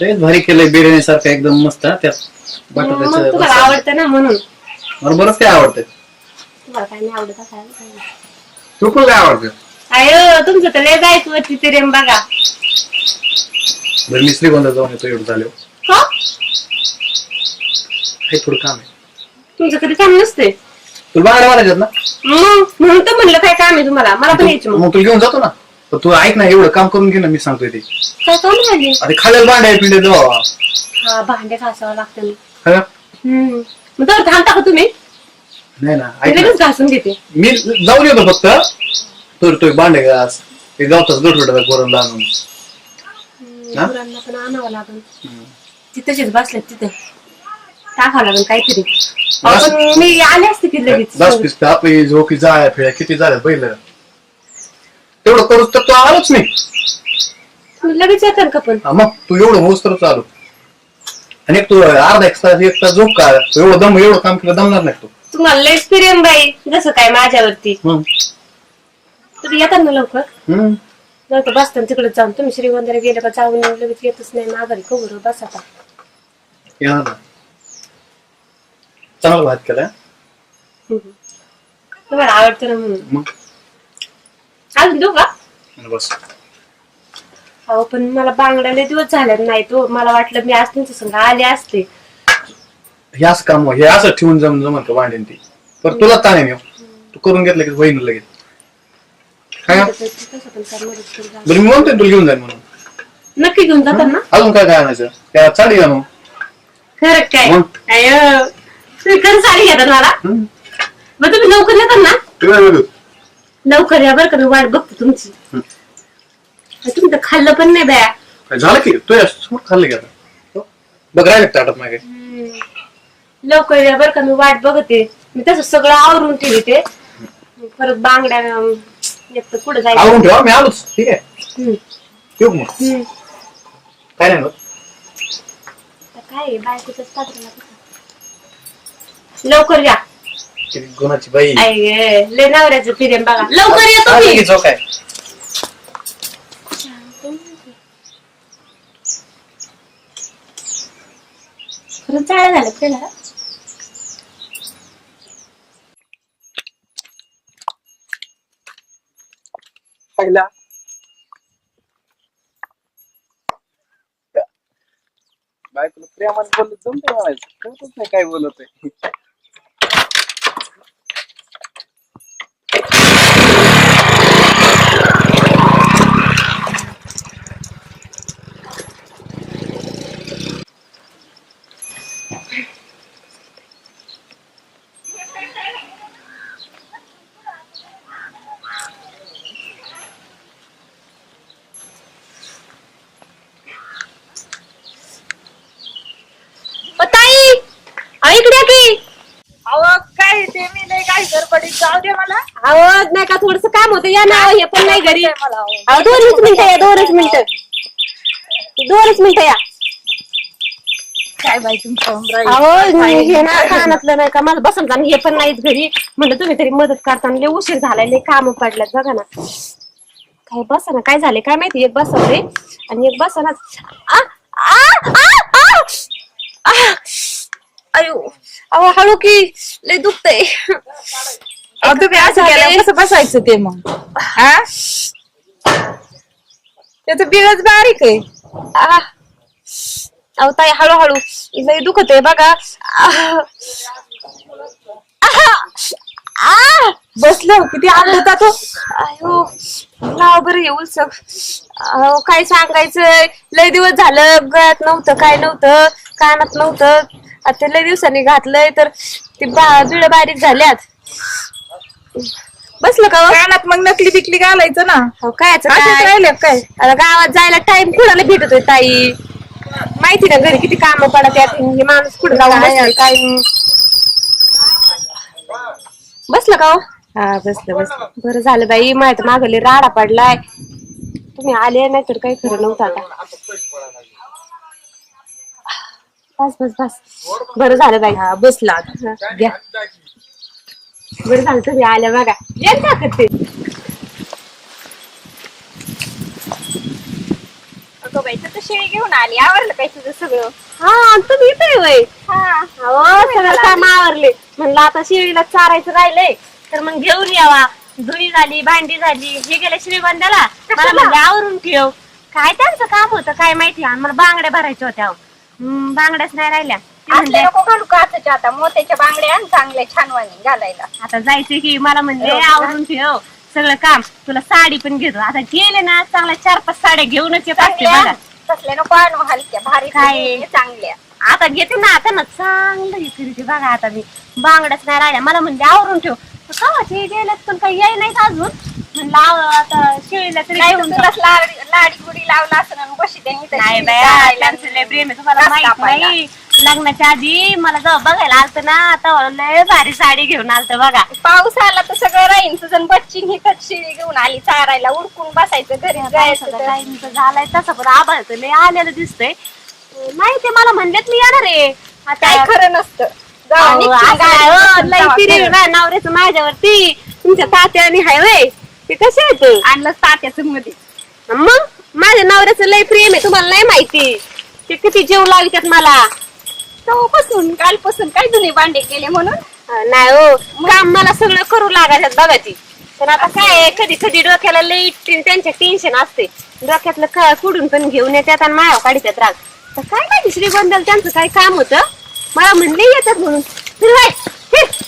लयच भारी केलंय बिर्याणी सारखं एकदम मस्त हा, त्यात मग तुम्हाला बटाट्याचं आवडतं ना म्हणून. बरोबरच काय आवडतं? तुम्हाला काय नाही आवडत असं आहे का? तू पण काय आवडतं? अयो तुमचं तर लय जायचं वरती ते रेम बघा. बरं मी श्रीगोंदा जाऊन येतो एवढं झालं हो? थोडं काम आहे. तुमचं कधी काम नसते तुला बाहेर मारायच्यात ना? मग म्हणून तर म्हणलं काय काम आहे तुम्हाला? मला पण यायचं मग. मग तुला घेऊन जातो ना? तू ऐक ना एवढं काम करून घे ना मी सांगतोय ते. काय काम झाले अरे खाली भांडे आहे पिंडे हा भांडे घासावं लागतं हम्म. मग तर थांबता का तुम्ही. नाही ना मी ऐक ना. लगेच घासून घेते. मी जाऊन येतो फक्त. तर तो भांडे घास. ते गावचाच गठोडा करून हा? पण आणावं लागेल. तिथेच बसलेत तिथे. टाकावं लागेल काहीतरी. अहो, पण मी आले असते की लगेच आपली झोकी जाळ्या फिळ्या किती झाल्या पहिलं? तेवढं करूच तर तू आलोच नाही. तुम्ही लगेच येतात का पण? हा, मग तू एवढं होस तर चालू. आणि एक तू अर्धा एक तास एक तास झोप का तू एवढं दम एवढं काम केलं दमणार नाही तू. तुम्हाला लय एक्सपिरियन्स बाई जसं काय माझ्यावरती. हम्म. तुम्ही येतात ना लवकर? हम्म. नाही तर बसताना तिकडे जाऊन तुम्ही श्रीगोंद्याला गेले का जाऊन लगेच येतच नाही माघारी कवर बस आता. येणार ना. चांगला भात केला तुम्हाला आवडतं ना म्हणून. मग? अजून देऊ का बस. अहो पण मला बांगड्या लय दिवस झाले नाही तो. मला वाटलं मी आज तुमच्या संग आले असते. हे असं काम हे असं ठेवून जमून जमन का भांडेन ती? पण तुला ताणे नाही तू करून घेतलं की बहीण लगेच. काय गं? कसं पण काय मदत करू जा. बरं मी म्हणतोय तुला घेऊन जाईल म्हणून. नक्की घेऊन जातात ना अजून काय काय आणायचं? त्या चाली आणू खरं काय? मग? तुम्ही खरं साडी घेतात मला. हम्म. मग तुम्ही लवकर येतात ना. लवकर या बरं का मी वाट बघते तुमची. तुम्ही तर खाल्लं पण नाही बया. काय झालं की? तू या समोर खाल्लं की आता? हो? बघ राहिले ताटात मागे? लवकर या बरं का मी वाट बघते. मी तसं सगळं आवरून ठेवते परत बांगड्या अं, एक तर पुढे जायचं. आवरून ठेवा मी आलोच. ठीक आहे. ठेवू मग. काय नाही होत. आता काय आहे, पात्र. लवकर या किती गुणाची बाई. आई गे, लय नवऱ्याचं फिरेन बघा. लवकर येतो आली मी आहे? खरंच झालं त्याला? पहिला बायकोला प्रेमाने बोलत जमते म्हणायचं कळतच नाही काय बोलत आहे ओ, ताई अहो, इकडे या की अहो काय ते मी नाही काय गडबडीत जाऊ दे मला. आवाज नाही का थोडस काम होतं. या ना हे पण नाही घरी. मला अहो. अहो दोनच मिनिटं या दोनच मिनिटं. दोनच मिनिटं या. काय बाई तुमचं. अहो हे ना कानातलं नाही का मला आणि हे पण नाहीत घरी. म्हणलं तुम्ही तरी मदत करताना लय उशीर झालाय लय काम पडल्यात बघा ना. काय बसा ना काय झाले काय माहिती? एक बसवते आणि एक बसना अयो अहो हळू की लय दुखतय. अहो, तुम्ही असं केलं कसं बसायचं ते मग? हा? त्याचं बिळच बारीक आहे. आ. अहो ताई हळूहळू. लय दुखत आहे बघा. आ. आ. आ. बसलो. किती आनंद तो. अयो लाव बरं येऊ सग अहो काय सांगायचंय? लय दिवस झालं गळ्यात नव्हतं काय नव्हतं? कानात नव्हतं. आता लय दिवसांनी घातलंय तर ते बिळ बारीक झाल्यात. बसलं का हो? कानात मग नकली बिकली घालायचं ना. असेच काय? राहिले काय? आता गावात जायला टाइम कुणाला भेटतोय ताई? माहिती ना घरी किती काम पडत यात हे माणूस कुठे जाऊन काय बसलं का हो हा बसलं बसलं. बरं झालं बाई माहीत मागले राडा पडलाय. तुम्ही आले नाही तर काही खरं नव्हतं आता. बस बस बस. बरं झालं बाई. हा बसला आता. हा, घ्या. बरं झालं तुम्ही आल्या बघा. ते होतो बाई शेळी घेऊन आली. आवडलं काय तुझं सगळं? हा तुम्ही इथे वय हा. हो सगळं काम आवरले. म्हणलं आता शिळीला चारायचं राहिलंय. तर मग घेऊन यावा. धुणी झाली भांडी झाली हे गेले श्रीगोंद्याला मला म्हणजे आवरून ठेव. काय त्यांचं काम होतं काय माहिती? आणि मला बांगड्या भरायच्या होत्या. अहो. हम्म, बांगड्याच नाही राहिल्या. असले म्हणले, नको घालू काचच्या आता? मोत्याच्या बांगड्या आणि चांगल्या छान वाणी घालायला. आता जायचं की मला म्हणले का? आवरून ठेव. सगळं काम. तुला साडी पण घेतो. आता गेले ना चांगल्या चार पाच साड्या घेऊनच येत असते बघा. चांगल्या तसल्या नको आणू हलक्या भारी काय? चांगल्या. आता घेते ना आता ना चांगलं हे करते बघा आता मी. बांगड्याच नाही राहिल्या. मला म्हणजे आवरून ठेव. कवाचे गेल्यात पण काही याय नाहीत अजून. म्हणलं आव- आता शेळीला तरी काय घेऊन तुला लाडी लाडी गुडी लावला असं बशी नाही चालायला त्यांचं लय प्रेम आहे. तुम्हाला माहीत. नाही. लग्नाच्या आधी मला जेव्हा बघायला आलत ना तेव्हा लय भारी साडी घेऊन आलत बघा. पाऊस आला तर सगळं राहीन तुझं बच्ची ही शिळी घेऊन आली चारायला उडकून बसायचं घरी जायचं तर. टाइमचं झालाय तसं पण आभाळ तर लय आलेलं दिसतंय. नाही ते मला म्हणलेत मी येणार आहे. काय आता खरं नसतं. जाऊ, अहो, लय. ना नवऱ्याचं माझ्यावरती. तुमच्या तात्याने हाय वय. ते कसे आहेत आणलं तात्याचं मध्ये. मग? माझ्या नवऱ्याचं लय प्रेम आहे तुम्हाला नाही माहिती. ते किती जीव लावितात मला. तेव्हापासून कालपासून काय जुने भांडे केले म्हणून? नाही हो काम मला सगळं करू लागायचं बघा ती. पण आता काय आहे, कधी कधी डोक्याला लई टेन- त्यांचे टेन्शन असते. डोक्यातलं काय कुठून पण घेऊन येतात आणि माया काढतात राग. तर काय माहिती श्रीगोंदाल त्यांचं काय काम होतं? मला म्हणले येतात म्हणून. फिर फिर.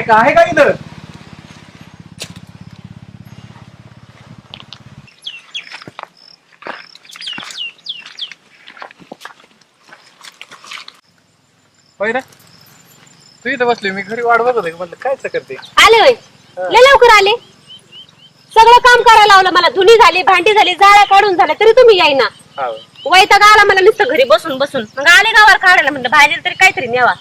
आहे का? आहे का इथं? होय तू इथं बसली मी घरी वाट बघत होते म्हणलं काय करते? आले होय? लय लवकर आले. सगळं काम करायला लावलं मला धुनी झाली भांडी झाली जाळ्या काढून झाल्या तरी तुम्ही येईना हा. वैताग आला मला नुसतं घरी बसून बसून. मग आले गावावर काढायला म्हणलं भाजीला तरी काहीतरी न्यावा.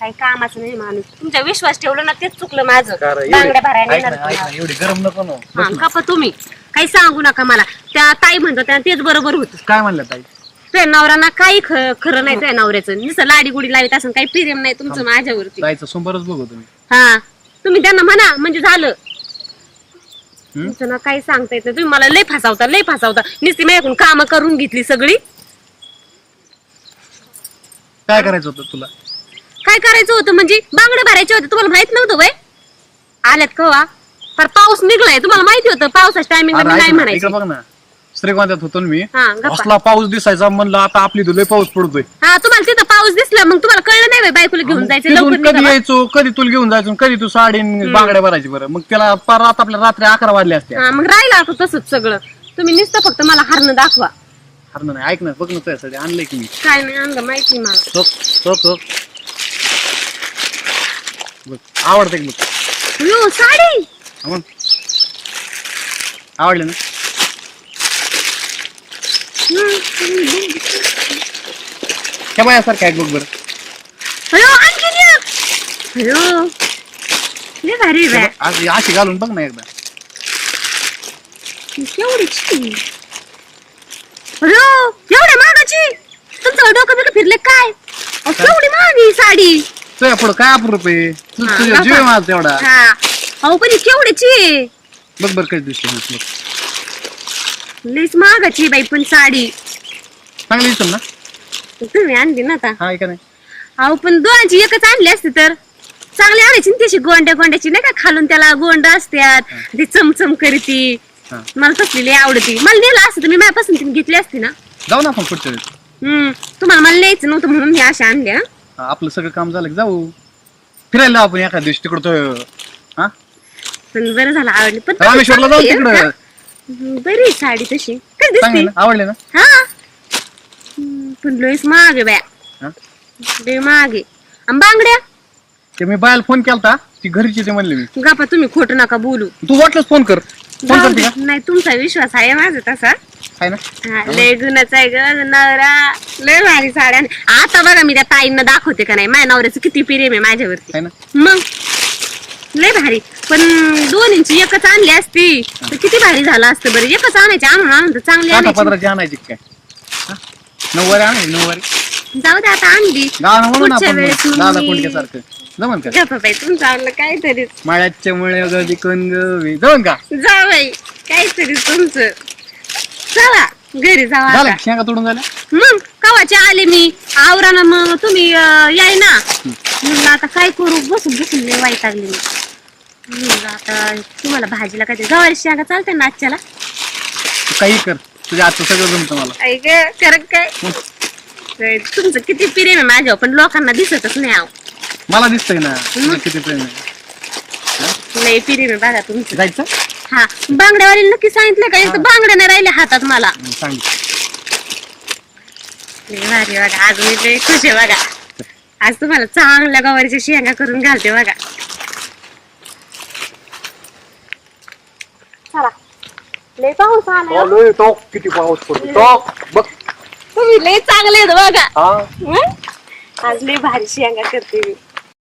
काही कामाचं नाही माणूस. तुमच्या विश्वास ठेवला ना तेच चुकलं माझं. बांगड्या भरायला येणार तुम्हाला. एवढी गरम नको ना. हा, गप्पा तुम्ही. काही सांगू नका मला. त्या ताई म्हणतो त्या तेच बरोबर होत. काय म्हणलं ताई? तुझ्या नवऱ्यांना काही ख- खरं नाही तुझ्या नवऱ्याचं. नुसतं लाडी गुडी लावित असं काही प्रेम नाही तुमचं माझ्यावरती. ताईचं सोमवारच बघू तुम्ही. हा तुम्ही त्यांना म्हणा म्हणजे झालं. तुमचं ना काही सांगता येत नाही. तुम्ही मला लय फसावता लय फसावता. नुसती माझ्याकडून काम करून घेतली सगळी. काय करायचं होतं तुला? काय करायचं होतं? म्हणजे बांगडे भरायचे होते तुम्हाला माहीत नव्हतं वय? आल्यात कवा? तर पाऊस निघलाय तुम्हाला माहिती होतं पावसाच्या टायमिंगला अरे ऐक नाही ना, म्हणायचं. बघ ना. श्रीगोंद्यात होतो ना मी. हा गप्पा. असला पाऊस दिसायचा म्हणलं आता आपली तुला पाऊस पडतोय. हा तुम्हाला तिथं पाऊस दिसला मग तुम्हाला कळलं नाही बायकोला घेऊन जायचं तिथून लवकर कधी निघा. यायचो कधी तुला घेऊन जायचो आणि कधी तू साडी आणि बांगड्या भरायची बरं. मग त्याला परत आपल्या रात्री अकरा वाजले असते. हा मग राहिलं आता तसंच सगळं. तुम्ही नुसतं फक्त मला हरणं दाखवा. हरणं नाही ऐक ना बघ ना तुझ्यासाठी आणलंय की मी. काय नाही आणलं माहिती मला. बघ आवडते की बघ? यो साडी! हा मग आवडले ना? ह्या बायासारखं आहे बघ बरं. आणखीन एक. लय भारी. आज अशी घालून बघ ना एकदा. केवढीची अयो एवढ्या महागाची? तुमचं डोकं बिकं फिरले काय? अहो, केवढी महागी साडी. तुझ्या पुढं काय अप्रूप आहे? तू हा, तुझ्या. जीव आहे माझा तेवढा. हा. अहो पण ही आहे? बघ बरं कधी दिसते मग बघ. लईच महागाची आहे बाई पण साडी. चांगली दिसेल ना? तुम्ही आणली ना आता. हा आहे का नाही? अहो पण दोनची एकच आणली असती तर. चांगली आणायची ना तशी गोंड्या गोंड्याची नाही का? खालून त्याला गोंड असतात ती चमचम करीती. हा. मला तसली लई आवडती. मला नेलं असतं तर मी माझ्यापासून तुम्ही घेतली असती ना. जाऊ ना आपण पुढच्या वेळेस. हम्म. तुम्हाला मला न्यायचं नव्हतं म्हणून मी अशा आणल्या. आपलं सगळं काम झालं की जाऊ. फिरायला आपण एखाद्या दिवशी तिकडं तो हा? पण बरं झालं आवडली. पण तशी रामेश्वरला जाऊ तिकडं. बरी आहे साडी तशी. कधी चांगली दिसते ना? आवडले ना? हा. हम्म, पण लयच आहे बाया. हा? लय आहे आणि बांगड्या? ते मी बायाला फोन केलता ती घरीची ते म्हणले मी. गप्पा तुम्ही खोटं नका बोलू. तू वाटलंच फोन कर. जाऊ करते दे. का? नाही तुमचा विश्वास आहे माझा तसा. आहे ना? हा, लय गुणाचा आहे ग नवरा. लय भारी साड्या आता बघा मी त्या ताईंना दाखवते का नाही. माझ्या नवऱ्याचं किती प्रेम आहे माझ्यावरती. आहे ना? मग? लय भारी. पण दोन इंची एकच आणली असती. तर किती भारी झालं असतं बरं. एकच आणायची आणून आणून तर चांगली काटा आणायची. पदराची आणायची काय? हा? नऊवारी आणायची नऊवारी. जाऊ दे आता आणली. गाणं म्हणून पुढच्या आपण वेळेस मग दादा जमन का गप्पा बाई तुमचं आणलं काहीतरी. माळ्याच्या मुळे गदी कोण गवी जमन का जा बाई काहीतरी तुमचं. चला घरी जावा झालं आता. का? शेंगा तोडून झाल्या? मग कवाचे आले मी? आवरा ना मग तुम्ही अं, याय ना. म्हणलं आता काय करू? बसून बसून लय वाईट लागली मी म्हणलं आता तुम्हाला भाजीला काय गवारी शेंगा चालते ना आजच्याला? तू काही कर. तुझ्या आता सगळं जमतं मला. ऐक कर काय? तुमचं किती प्रेम आहे माझ्यावर पण लोकांना दिसतच नाही आव मला दिसतंय ना. तुझं किती प्रेम आहे. लय बघा तुमचं. जायचं? हा. बांगड्यावाली नक्की सांगितलं का? इथं बांगड्या नाही राहिल्या हातात मला. हं, सांग. लय भारी बघा. आज मी लय खुश आहे बघा. आज तुम्हाला चांगल्या गवारीच्या शेंगा करून घालते बघा. चला. लय पाऊस आला चालू तो. किती पाऊस पडतो तो. बघ. तुम्ही लय चांगले आहेत बघा. हा. हं? आज लय भारी शेंगा करते मी.